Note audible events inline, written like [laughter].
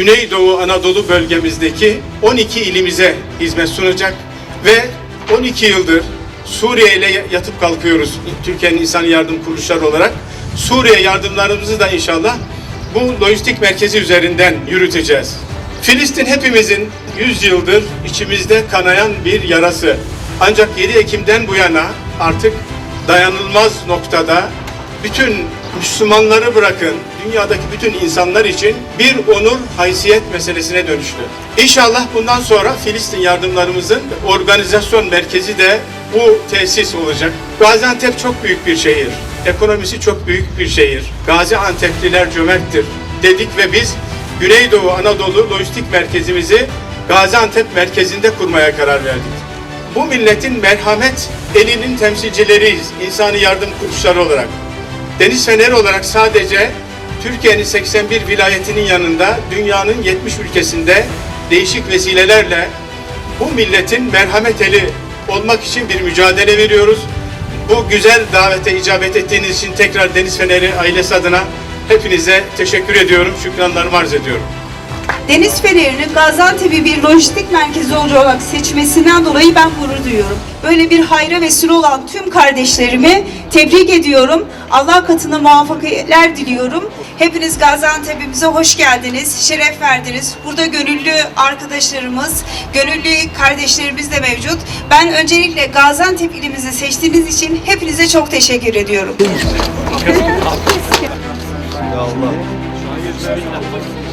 Güneydoğu Anadolu bölgemizdeki 12 ilimize hizmet sunacak ve 12 yıldır Suriye ile yatıp kalkıyoruz. Türkiye'nin İnsan Yardım Kuruluşları olarak. Suriye yardımlarımızı da inşallah bu lojistik merkezi üzerinden yürüteceğiz. Filistin hepimizin 100 yıldır içimizde kanayan bir yarası. Ancak 7 Ekim'den bu yana artık dayanılmaz noktada bütün Müslümanları bırakın, dünyadaki bütün insanlar için bir onur, haysiyet meselesine dönüştü. İnşallah bundan sonra Filistin yardımlarımızın organizasyon merkezi de bu tesis olacak. Gaziantep çok büyük bir şehir. Ekonomisi çok büyük bir şehir. Gaziantep'liler cömerttir dedik ve biz Güneydoğu Anadolu Lojistik Merkezimizi Gaziantep merkezinde kurmaya karar verdik. Bu milletin merhamet elinin temsilcileriyiz, insani yardım kuruluşları olarak. Deniz Feneri olarak sadece Türkiye'nin 81 vilayetinin yanında dünyanın 70 ülkesinde değişik vesilelerle bu milletin merhamet eli olmak için bir mücadele veriyoruz. Bu güzel davete icabet ettiğiniz için tekrar Deniz Feneri ailesi adına hepinize teşekkür ediyorum, şükranlarımı arz ediyorum. Deniz Feneri'nin Gaziantep'i bir lojistik merkezi olarak seçmesinden dolayı ben gurur duyuyorum. Böyle bir hayra vesile olan tüm kardeşlerimi tebrik ediyorum. Allah katına muvaffakiyetler diliyorum. Hepiniz Gaziantep'imize hoş geldiniz, şeref verdiniz. Burada gönüllü arkadaşlarımız, gönüllü kardeşlerimiz de mevcut. Ben öncelikle Gaziantep ilimizi seçtiğiniz için hepinize çok teşekkür ediyorum. [laughs]